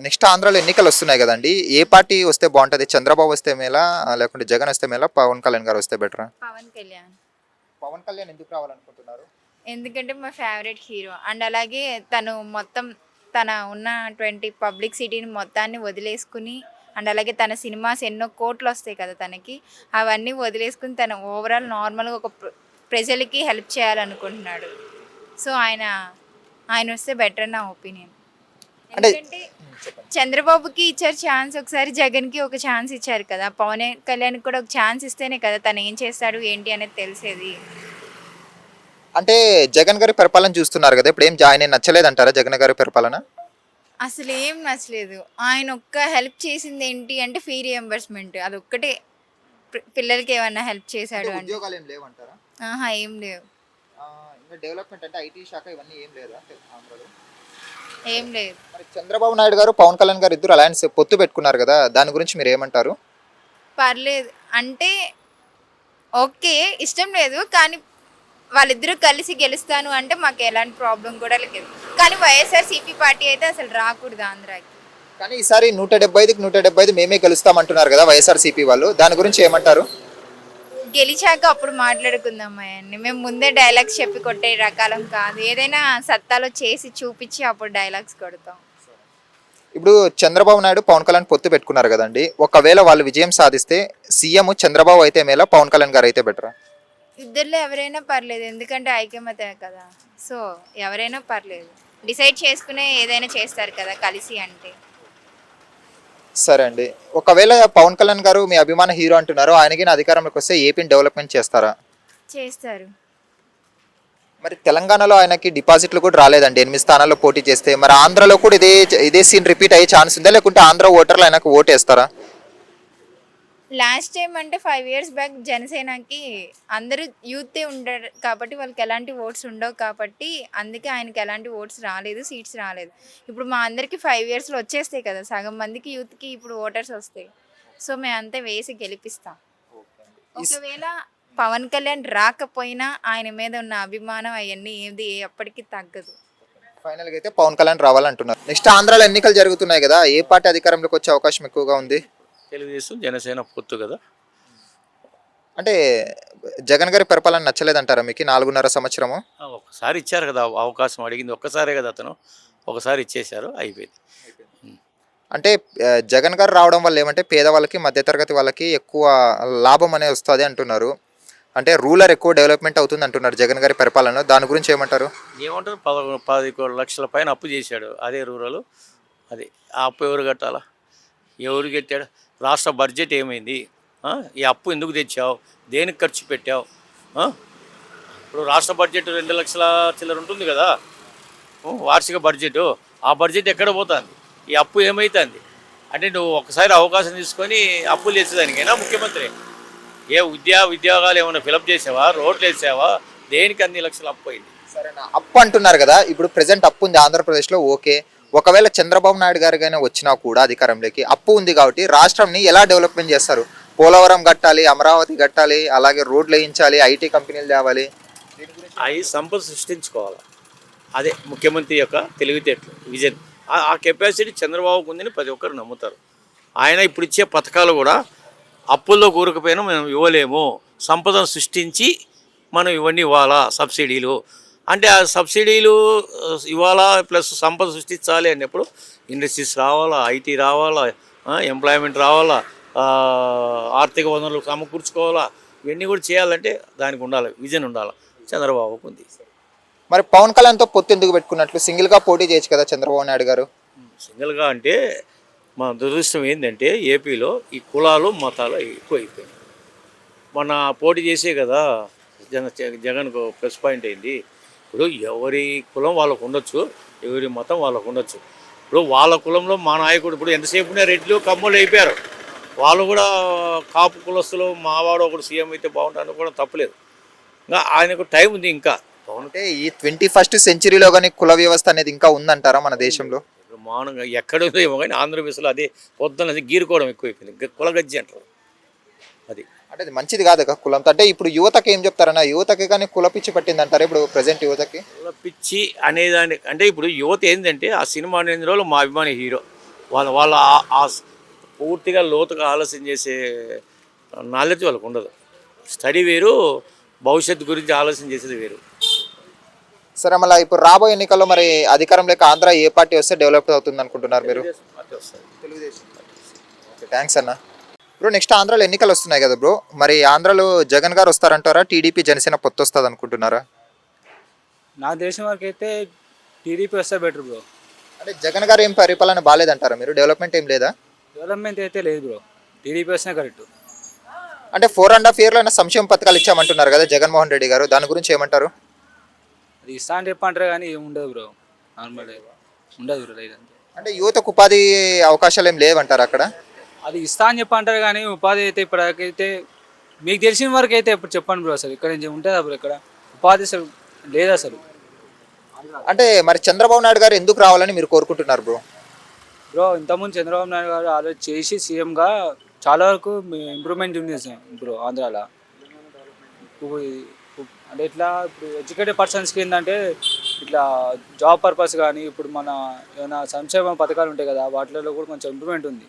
Next ఆంధ్రాలో ఎన్నికలు వస్తున్నాయి కదండి. ఏ పార్టీ వస్తే బాగుంటుంది? చంద్రబాబు వస్తే మేలా లేకుంటే జగన్ వస్తే మేలా పవన్ కళ్యాణ్ గారు వస్తే బెటరా? పవన్ కళ్యాణ్. పవన్ కళ్యాణ్ ఎందుకు రావాలనుకుంటున్నారు? ఎందుకంటే మా ఫేవరెట్ హీరో. అండ్ అలాగే తను మొత్తం తన ఉన్న ట్వంటీ పబ్లిక్ సిటీని మొత్తాన్ని వదిలేసుకుని అండ్ అలాగే తన సినిమాస్ ఎన్నో కోట్లు వస్తాయి కదా తనకి. అవన్నీ వదిలేసుకుని తను ఓవరాల్ నార్మల్గా ఒక ప్ర- ప్రజలకి హెల్ప్ చేయాలనుకుంటున్నాడు. సో ఆయన ఆయన వస్తే బెటర్ నా ఒపీనియన్. అంటే- చంద్రబాబుకి ఇచ్చారు ఛాన్స్ ఒకసారి జగన్కి ఒక ఛాన్స్ ఇచ్చారు కదా. పవన్ కళ్యాణ్కి కూడా ఒక ఛాన్స్ ఇస్తేనే కదా తను ఏం చేస్తాడు ఏంటి అనేది తెలిసేది. అంటే జగన్ గారి పరిపాలన చూస్తున్నారు కదా ఇప్పుడు ఏం జాయిన్ నచ్చలేదు అంటారా జగన్ గారి పరిపాలన? అసలు ఏం నచ్చలేదు. ఆయన ఒక్క హెల్ప్ చేసింది ఏంటి అంటే ఫీ రియంబర్స్మెంట్ అది ఒక్కటే పిల్లలకి ఏమన్నా హెల్ప్ చేశాడు అంటే ఆహా ఏం లేవు. డెవలప్మెంట్ అంటే ఐటీ శాఖ ఇవన్నీ ఏం లేదా ఏం లేదు. మరి చంద్రబాబు నాయుడు గారు పవన్ కళ్యాణ్ గారు ఇద్దరు అలయన్స్ పొత్తు పెట్టుకున్నారు కదా దాని గురించి మీరు ఏమంటారు? పర్లేదు. అంటే ఓకే ఇష్టం లేదు కానీ వాళ్ళిద్దరూ కలిసి గెలుస్తాను అంటే మాకు ఎలాంటి ప్రాబ్లం కూడా లేదు. కానీ వైఎస్ఆర్ సిపి పార్టీ అయితే అసలు రాకూడదు ఆంధ్రాకి. కానీ ఈసారి నూట డెబ్బై ఐదుకి నూట డెబ్బై ఐదు మేమే గెలుస్తామంటున్నారు కదా వైఎస్ఆర్సీపీ వాళ్ళు దాని గురించి ఏమంటారు? గెలిచాక అప్పుడు మాట్లాడుకుందాం అవన్నీ మేము ముందే డైలాగ్స్ చెప్పి కొట్టే రకాలం కాదు. ఏదైనా సత్తాలో చేసి చూపించి అప్పుడు డైలాగ్స్ కొడతాం. ఇప్పుడు చంద్రబాబు నాయుడు పవన్ కళ్యాణ్ పొత్తు పెట్టుకున్నారు కదండి. ఒకవేళ వాళ్ళు విజయం సాధిస్తే సీఎం చంద్రబాబు అయితే మేలా పవన్ కళ్యాణ్ గారు అయితే బెటరా? ఇద్దరిలో ఎవరైనా పర్లేదు. ఎందుకంటే ఐక్యమతే కదా. సో ఎవరైనా పర్లేదు. డిసైడ్ చేసుకునే ఏదైనా చేస్తారు కదా కలిసి అంటే. సరే అండి. ఒకవేళ పవన్ కళ్యాణ్ గారు మీ అభిమాన హీరో అంటున్నారు ఆయనకి అధికారంలోకి వస్తే ఏపీని డెవలప్మెంట్ చేస్తారా? చేస్తారు. మరి తెలంగాణలో ఆయనకి డిపాజిట్లు కూడా రాలేదండి. ఎనిమిది స్థానాల్లో పోటీ చేస్తే మరి ఆంధ్రలో కూడా ఇదే ఇదే సీన్ రిపీట్ అయ్యే ఛాన్స్ ఉందా? లేకుంటే ఆంధ్ర ఓటర్లు ఆయనకు ఓటు వేస్తారా లాస్ట్ టైం అంటే ఫైవ్ ఇయర్స్ బ్యాక్ జనసేనకి అందరూ యూతే ఉండరు కాబట్టి వాళ్ళకి ఎలాంటి ఓట్స్ ఉండవు కాబట్టి అందుకే ఆయనకి ఎలాంటి ఓట్స్ రాలేదు సీట్స్ రాలేదు. ఇప్పుడు మా అందరికి ఫైవ్ ఇయర్స్లో వచ్చేస్తాయి కదా సగం మందికి యూత్కి ఇప్పుడు ఓటర్స్ వస్తాయి. సో మేము అంతే వేసి గెలిపిస్తాం. ఒకవేళ పవన్ కళ్యాణ్ రాకపోయినా ఆయన మీద ఉన్న అభిమానం అవన్నీ ఏది ఎప్పటికీ తగ్గదు. ఫైనల్గా అయితే పవన్ కళ్యాణ్ రావాలంటున్నారు. నెక్స్ట్ ఆంధ్రాలో ఎన్నికలు జరుగుతున్నాయి కదా ఏ పార్టీ అధికారంలోకి వచ్చే అవకాశం ఎక్కువగా ఉంది? తెలుగుదేశం జనసేన పొత్తు కదా. అంటే జగన్ గారి పరిపాలన నచ్చలేదంటారా మీకు నాలుగున్నర సంవత్సరము? ఆ, ఒక్కసారి ఇచ్చారు కదా అవకాశం అడిగింది. ఒక్కసారే కదా అతను. ఒకసారి ఇచ్చేశారు అయిపోయింది. అంటే జగన్ గారు రావడం వల్ల ఏమంటే పేదవాళ్ళకి మధ్యతరగతి వాళ్ళకి ఎక్కువ లాభం అనేది వస్తుంది అంటున్నారు. అంటే రూలర్ ఎక్కువ డెవలప్మెంట్ అవుతుంది అంటున్నారు జగన్ గారి పరిపాలన దాని గురించి ఏమంటారు? ఏమంటారు? పదకొండు పది లక్షల పైన అప్పు చేశాడు. అదే రూరల్. అది ఆ అప్పు ఎవరు కట్టాలా? ఎవరు కట్టాడు రాష్ట్ర బడ్జెట్ ఏమైంది? ఈ అప్పు ఎందుకు తెచ్చావు? దేనికి ఖర్చు పెట్టావు? ఇప్పుడు రాష్ట్ర బడ్జెట్ రెండు లక్షల చిల్లర ఉంటుంది కదా? వార్షిక బడ్జెట్. ఆ బడ్జెట్ ఎక్కడ పోతుంది? ఈ అప్పు ఏమవుతుంది అంటే నువ్వు ఒకసారి అవకాశం తీసుకొని అప్పులు చేసేదానికైనా ముఖ్యమంత్రి? ఏ ఉద్యా ఉద్యోగాలు ఏమైనా ఫిలప్ చేసావా? రోడ్లు వేసావా? దేనికి అన్ని లక్షలు అప్పు అయింది? సరేనా. అప్పు అంటున్నారు కదా ఇప్పుడు ప్రెసెంట్ అప్పు ఉంది ఆంధ్రప్రదేశ్లో ఓకే. ఒకవేళ చంద్రబాబు నాయుడు గారు కానీ వచ్చినా కూడా అధికారంలోకి అప్పు ఉంది కాబట్టి రాష్ట్రంని ఎలా డెవలప్మెంట్ చేస్తారు? పోలవరం కట్టాలి అమరావతి కట్టాలి అలాగే రోడ్లు వేయించాలి ఐటీ కంపెనీలు తేవాలి. అవి సంపద సృష్టించుకోవాలి? అదే ముఖ్యమంత్రి యొక్క తెలివితేటలు విజన్. ఆ- కెపాసిటీ చంద్రబాబుకు ఉందని ప్రతి ఒక్కరు నమ్ముతారు. ఆయన ఇప్పుడు ఇచ్చే పథకాలు కూడా అప్పుల్లో కూరకపోయినా మనం ఇవ్వలేము. సంపదను సృష్టించి మనం ఇవన్నీ ఇవ్వాలా సబ్సిడీలు? అంటే ఆ సబ్సిడీలు ఇవ్వాలా ప్లస్ సంపద సృష్టించాలి అన్నప్పుడు ఇండస్ట్రీస్ రావాలా ఐటీ రావాలా ఎంప్లాయ్మెంట్ రావాలా ఆర్థిక వనరులు సమకూర్చుకోవాలా ఇవన్నీ కూడా చేయాలంటే దానికి ఉండాలి విజన్ ఉండాలి. చంద్రబాబుకు ఉంది. మరి పవన్ కళ్యాణ్తో పొత్తు ఎందుకు పెట్టుకున్నట్లు? సింగిల్గా పోటీ చేయొచ్చు కదా చంద్రబాబు నాయుడు గారు? సింగిల్గా అంటే మా దురదృష్టం ఏంటంటే ఏపీలో ఈ కులాలు మతాలు ఎక్కువ అయిపోయినాయి మొన్న పోటీ చేసే కదా జన జగన్కు ప్లస్ పాయింట్ అయింది. ఇప్పుడు ఎవరి కులం వాళ్ళకు ఉండొచ్చు ఎవరి మతం వాళ్ళకు ఉండొచ్చు. ఇప్పుడు వాళ్ళ కులంలో మా నాయకుడు ఇప్పుడు ఎంతసేపు రెడ్లు కమ్ములు అయిపోయారు. వాళ్ళు కూడా కాపు కులస్తులు మావాడు ఒకడు సీఎం అయితే బాగుంటాను కూడా తప్పలేదు. ఇంకా ఆయనకు టైం ఉంది ఇంకా. అంటే ఈ ట్వంటీ ఫస్ట్ సెంచరీలో కానీ కుల వ్యవస్థ అనేది ఇంకా ఉందంటారా మన దేశంలో? బ్రహ్మాండంగా ఎక్కడో ఏమో కానీ ఆంధ్రప్రదేశ్లో అదే పొద్దున అది గీరుకోవడం ఎక్కువైపోయింది. కులగజ్జి అంటారు. అది. అంటే మంచిది కాదు కదా కులంతో అంటే ఇప్పుడు యువతకి ఏం చెప్తారన్న యువతకి కానీ కుల పిచ్చి పట్టింది అంటారు ఇప్పుడు ప్రజెంట్ యువతకి? కుల పిచ్చి అనేదాన్ని అంటే ఇప్పుడు యువత ఏంటంటే ఆ సినిమా అనేది రోజులు మా అభిమాని హీరో. వాళ్ళ వాళ్ళ ఆ- పూర్తిగా లోతుగా ఆలోచన చేసే నాలెడ్జ్ వాళ్ళకు ఉండదు. స్టడీ వేరు భవిష్యత్తు గురించి ఆలోచన చేసేది వేరు. సరే మళ్ళీ ఇప్పుడు రాబోయే ఎన్నికల్లో మరి అధికారంలోకి ఆంధ్ర ఏ పార్టీ వస్తే డెవలప్ అవుతుంది అనుకుంటున్నారు మీరు థ్యాంక్స్ అన్న. బ్రో నెక్స్ట్ ఆంధ్రాలో ఎన్నికలు వస్తున్నాయి కదా బ్రో మరి ఆంధ్రాలో జగన్ గారు వస్తారంటారా? టీడీపీ జనసేన పొత్తు వస్తుంది అనుకుంటున్నారా నా దేశం వరకు అయితే టీడీపీ వస్తే బెటర్ బ్రో అంటే జగన్ గారు ఏం పరిపాలన బాగాలేదంటారా మీరు? డెవలప్మెంట్ ఏం లేదా? డెవలప్మెంట్ అయితే లేదు బ్రో టీడీపీ వస్తేనే కరెక్ట్ అంటే ఫోర్ అండ్ హాఫ్ ఇయర్లో సంక్షేమ పథకాలు ఇచ్చామంటున్నారు కదా జగన్మోహన్ రెడ్డి గారు. దాని గురించి ఏమంటారు? అది ఇస్తా అని చెప్పంటారు కానీ ఏం ఉండదు బ్రో నార్మల్ ఉండదు బ్రో అంటే యువతకు ఉపాధి అవకాశాలు ఏం లేవంటారు అక్కడ? అది ఇస్తా అని చెప్పంటారు కానీ ఉపాధి అయితే ఇప్పటికైతే మీకు తెలిసిన వరకు అయితే ఇప్పుడు చెప్పండి బ్రో అసలు. ఇక్కడ నుంచి ఉంటుందా బ్రో ఇక్కడ? ఉపాధి అసలు లేదు అసలు? అంటే మరి చంద్రబాబు నాయుడు గారు ఎందుకు రావాలని మీరు కోరుకుంటున్నారు బ్రో? బ్రో ఇంతకుముందు చంద్రబాబు నాయుడు గారు ఆలోచన చేసి సీఎంగా చాలా వరకు ఇంప్రూవ్మెంట్ ఉంది సార్ బ్రో ఆంధ్రాలో. ఇప్పుడు అంటే ఇట్లా ఇప్పుడు ఎడ్యుకేటెడ్ పర్సన్స్కి ఏంటంటే ఇట్లా జాబ్ పర్పస్ కానీ ఇప్పుడు మన ఏమైనా సంక్షేమ పథకాలు ఉంటాయి కదా వాటిలో కూడా కొంచెం ఇంప్రూవ్మెంట్ ఉంది.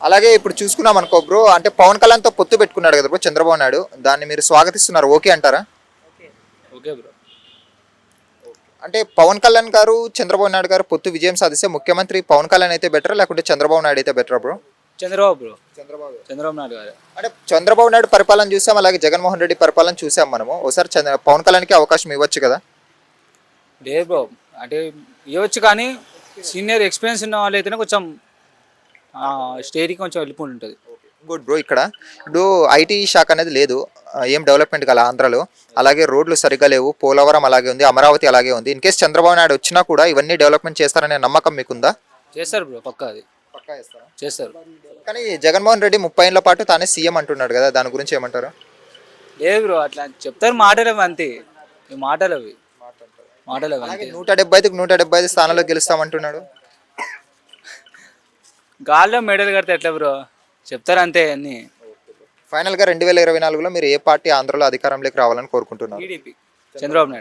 అలాగే ఇప్పుడు చూసుకున్నాం అనుకో బ్రో అంటే పవన్ కళ్యాణ్తో పొత్తు పెట్టుకున్నాడు కదా బ్రో చంద్రబాబు నాయుడు. దాన్ని మీరు స్వాగతిస్తున్నారు ఓకే అంటారా? ఓకే. బ్రో. అంటే పవన్ కళ్యాణ్ గారు చంద్రబాబు నాయుడు గారు పొత్తు విజయం సాధిస్తే ముఖ్యమంత్రి పవన్ కళ్యాణ్ అయితే బెటర్ లేకుంటే చంద్రబాబు నాయుడు అయితే better bro Chandrababu bro. Chandrababu. Chandrababu Naidu garu. అంటే చంద్రబాబు నాయుడు పరిపాలన చూసాం అలాగే జగన్మోహన్ రెడ్డి పరిపాలన చూసాం మనము. ఒకసారి చంద్ర పవన్ కళ్యాణ్కి అవకాశం ఇవ్వచ్చు కదా? లేదు బ్రో. అంటే ఇవ్వచ్చు కానీ సీనియర్ ఎక్స్పీరియన్స్ ఉన్న వాళ్ళు అయితేనే కొంచెం స్టేట్కి కొంచెం వెళ్ళిపోయి ఉంటుంది. గుడ్ బ్రో ఇక్కడ ఇప్పుడు ఐటీ శాఖ అనేది లేదు ఏం డెవలప్మెంట్ కల ఆంధ్రాలో. అలాగే రోడ్లు సరిగ్గా లేవు పోలవరం అలాగే ఉంది అమరావతి అలాగే ఉంది. ఇన్ కేస్ చంద్రబాబు నాయుడు వచ్చినా కూడా ఇవన్నీ డెవలప్మెంట్ చేస్తారనే నమ్మకం మీకుందా? చేస్తారు బ్రో పక్కా అది. చేస్తారు? కానీ జగన్మోహన్ రెడ్డి ముప్పై ఏళ్ళ పాటు తానే సీఎం అంటున్నాడు కదా దాని గురించి ఏమంటారు? లేదు బ్రో అట్లా చెప్తారు మాటలు అంతే. మాటలు అవి మాటలు అవి అలాగే నూట డెబ్బై ఐదుకి నూట డెబ్బై ఐదు స్థానాల్లో గెలుస్తామంటున్నాడు. గాల్లో మెడల్ కడితే ఎట్లా బ్రో? చెప్తారు అంతే అన్ని? ఫైనల్గా రెండు వేల ఇరవై నాలుగులో మీరు ఏ పార్టీ ఆంధ్రలో అధికారంలోకి రావాలని కోరుకుంటున్నారు? టీడీపీ. చంద్రబాబు నాయుడు.